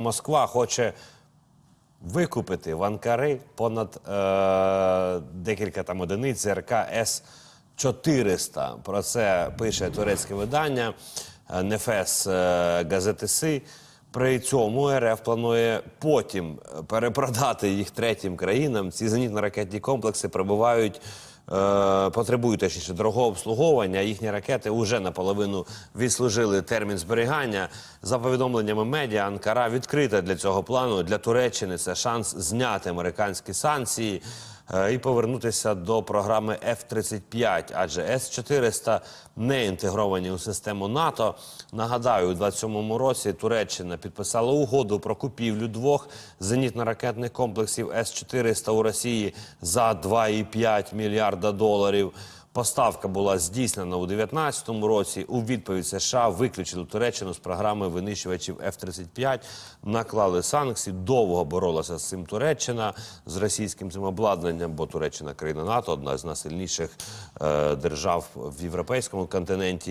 Москва хоче викупити в Анкари понад е, декілька там одиниць РК С 400. Про це пише турецьке видання е, Нефес е, газети Си. При цьому РФ планує потім перепродати їх третім країнам. Ці зенітно-ракетні комплекси прибувають. Е, Потребують точніше дорогого обслуговування. Їхні ракети вже наполовину відслужили термін зберігання. За повідомленнями медіа, Анкара відкрита для цього плану для Туреччини. Це шанс зняти американські санкції е, і повернутися до програми F-35, адже С-400 не інтегровані у систему НАТО. Нагадаю, у 27-му році Туреччина підписала угоду про купівлю двох зенітно-ракетних комплексів С-400 у Росії за 2,5 мільярда доларів. Поставка була здійснена у 2019 році. У відповідь США виключили Туреччину з програми винищувачів F-35, наклали санкції. Довго боролася з цим Туреччина з російським цим обладнанням, бо Туреччина країна НАТО, одна з найсильніших е, держав в європейському континенті.